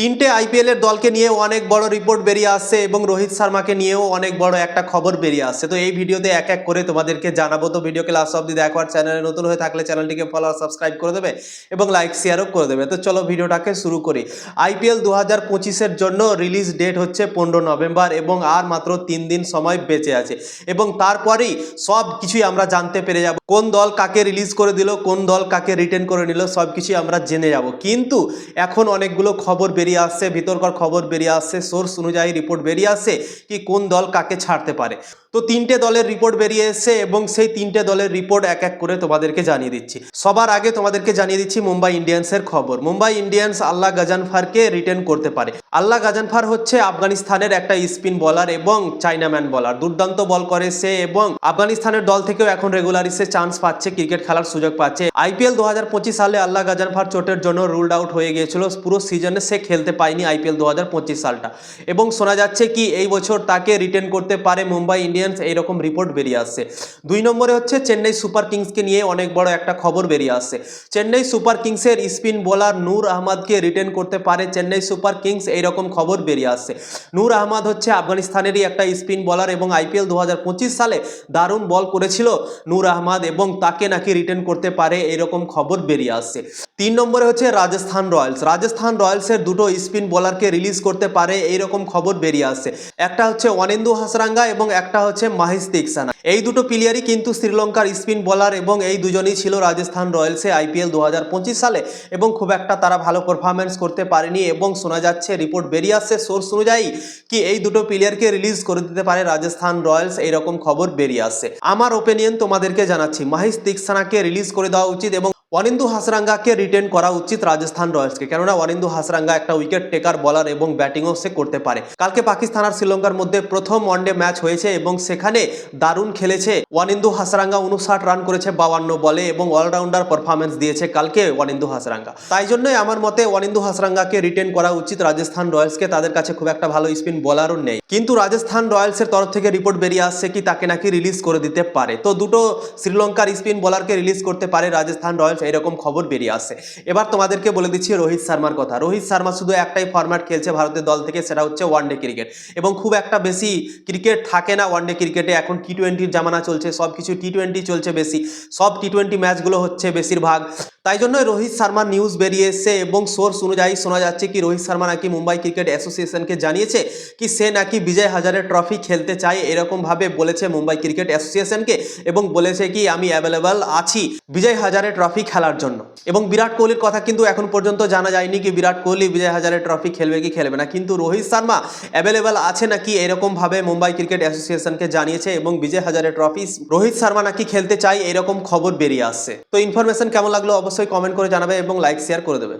তিনটে আইপিএল এর দলকে নিয়ে অনেক বড় রিপোর্ট বেরিয়ে আসছে এবং রোহিত শর্মাকে নিয়েও অনেক বড় একটা খবর বেরিয়ে আসছে। তো এই ভিডিওতে এক এক করে তোমাদেরকে জানাব। তো ভিডিওকে লাস্ট অব্দি দেখো আর চ্যানেলে নতুন হয়ে থাকলে চ্যানেলটিকে ফলো আর সাবস্ক্রাইব করে দেবে এবং লাইক শেয়ারও করে দেবে। তো চলো ভিডিওটাকে শুরু করি। আইপিএল দু হাজার পঁচিশের জন্য রিলিজ ডেট হচ্ছে পনেরো নভেম্বর এবং আর মাত্র তিন দিন সময় বেঁচে আছে। এবং তারপরেই সব কিছুই আমরা জানতে পেরে যাব। কোন দল কাকে রিলিজ করে দিল, কোন দল কাকে রিটেন করে নিল সব কিছুই আমরা জেনে যাব। কিন্তু এখন অনেকগুলো খবর বেরিয়ে আসছে, ভিতরকার খবর বেরিয়ে আসছে সোর্স অনুযায়ী রিপোর্ট বেরিয়ে আসছে, কি কোন দল কাকে ছাড়তে পারে? তো তিনটে দলের রিপোর্ট বেরিয়ে এসছে এবং সেই তিনটে দলের রিপোর্ট এক এক করে তোমাদেরকে জানিয়ে দিচ্ছি। সবার আগে তোমাদেরকে জানিয়ে দিচ্ছি মুম্বাই ইন্ডিয়ান্সের খবর। মুম্বাই ইন্ডিয়ান্স আল্লাহ গাজানফারকে রিটেন করতে পারে। আল্লাহ গাজানফার হচ্ছে আফগানিস্তানের একটা স্পিন বলার এবং চাইনাম্যান বলার দুর্দান্ত বল করে সে এবং আফগানিস্তানের দল থেকেও এখন রেগুলারই সে চান্স পাচ্ছে ক্রিকেট খেলার সুযোগ পাচ্ছে। আইপিএল দু হাজার পঁচিশ সালে আল্লাহ গাজানফার চোটের জন্য রুলড আউট হয়ে গিয়েছিল। পুরো সিজনে সে খেলতে পায়নি আইপিএল দু হাজার পঁচিশ সালটা। এবং শোনা যাচ্ছে কি এই বছর তাকে রিটেন করতে পারে মুম্বাই ইন্ডিয়ান্স এইরকম রিপোর্ট বেরিয়ে আসছে। দুই নম্বরে হচ্ছে চেন্নাই সুপার কিংসকে নিয়ে অনেক বড় একটা খবর বেরিয়ে আসছে। চেন্নাই সুপার কিংসের স্পিন বোলার নূর আহমদকে রিটেন করতে পারে চেন্নাই সুপার কিংস এইরকম খবর বেরিয়ে আসছে। নূর আহমদ হচ্ছে আফগানিস্তানেরই একটা স্পিন বলার এবং আইপিএল দুহাজার পঁচিশ সালে দারুণ বল করেছিল নূর আহমদ এবং তাকে নাকি রিটেন করতে পারে এরকম খবর বেরিয়ে আসছে। তিন নম্বরে হচ্ছে রাজস্থান রয়্যালস। রাজস্থান রয়্যালসের দুটো স্পিন বোলারকে রিলিজ করতে পারে এইরকম খবর বেরিয়ে আসছে। একটা হচ্ছে অনিন্দু হাসরাঙ্গা এবং একটা হচ্ছে মাহিস তিকসানা। এই দুটো প্লেয়ারই কিন্তু শ্রীলঙ্কার স্পিন বোলার এবং এই দুজনই ছিল রাজস্থান রয়্যালসে আইপিএল দু হাজার পঁচিশ সালে এবং খুব একটা তারা ভালো পারফরমেন্স করতে পারেনি এবং শোনা যাচ্ছে রিপোর্ট বেরিয়ে আসছে। সোর্স অনুযায়ী কি এই দুটো প্লেয়ারকে রিলিজ করে দিতে পারে রাজস্থান রয়্যালস? এইরকম খবর বেরিয়ে আসছে। আমার ওপিনিয়ন তোমাদেরকে জানাচ্ছি। মাহিস তিকসানাকে রিলিজ করে দেওয়া উচিত এবং অনিন্দু হাসরাঙ্গাকে রিটেন করা উচিত রাজস্থান রয়্যালসকে। কেননা অনিন্দু হাসরাঙ্গা একটা উইকেট টেকার বলার এবং ব্যাটিংও সে করতে পারে। কালকে পাকিস্তান আর শ্রীলঙ্কার মধ্যে প্রথম ওয়ানডে ম্যাচ হয়েছে এবং সেখানে দারুণ খেলেছে ওয়ানিন্দু হাসরাঙ্গা, উনষাট রান করেছে বাউান্ন বলে এবং অলরাউন্ডার পারফরমেন্স দিয়েছে কালকে ওয়ানিন্দু হাসরাঙ্গা। তাই জন্যই আমার মতে ওয়ানিন্দু হাসরাঙ্গাকে রিটেন করা উচিত রাজস্থান রয়্যালসকে। তাদের কাছে খুব একটা ভালো স্পিন বলারও নেই। কিন্তু রাজস্থান রয়্যালসের তরফ থেকে রিপোর্ট বেরিয়ে আসছে কি তাকে নাকি রিলিজ করে দিতে পারে। তো দুটো শ্রীলঙ্কার স্পিন বোলারকে রিলিজ করতে পারে রাজস্থান রয়্যালস এরকম খবর বেরিয়ে আসছে। এবার তোমাদেরকে বলে দিচ্ছি রোহিত শর্মার কথা। রোহিত শর্মা শুধু একটাই ফরম্যাট খেলছে ভারতের দল থেকে, সেটা হচ্ছে ওয়ানডে ক্রিকেট এবং খুব একটা বেশি ক্রিকেট থাকে না ওয়ানডে ক্রিকেটে এখন টি টোয়েন্টির জামানা চলছে সব কিছু টি টোয়েন্টি চলছে বেশি। সব টি টোয়েন্টি ম্যাচগুলো হচ্ছে বেশিরভাগ। তাই জন্য রোহিত শর্মার নিউজ বেরিয়ে এসছে এবং সোর্স অনুযায়ী শোনা যাচ্ছে কি রোহিত শর্মা নাকি মুম্বাই ক্রিকেট অ্যাসোসিয়েশনকে জানিয়েছে কি সে নাকি বিজয় হাজারে ট্রফি খেলতে চায়, এরকমভাবে বলেছে মুম্বাই ক্রিকেট অ্যাসোসিয়েশনকে এবং বলেছে কি, আমি অ্যাভেলেবল আছি। বিজয় হাজারে ট্রফি খেলার জন্য। এবং বিরাট কোহলির কথা কিন্তু এখন পর্যন্ত জানা যায়নি কি বিরাট কোহলি, বিজয় হাজারে ট্রফি খেলবে কি, খেলবে না। কিন্তু রোহিত শর্মা অ্যাভেলেবেল আছে নাকি এরকমভাবে মুম্বাই ক্রিকেট অ্যাসোসিয়েশনকে জানিয়েছে এবং বিজয় হাজারে ট্রফি রোহিত শর্মা নাকি খেলতে চাই এরকম খবর বেরিয়ে আসছে। তো ইনফরমেশন কেমন লাগল অবশ্যই কমেন্ট করে জানাবে এবং লাইক শেয়ার করে দেবে।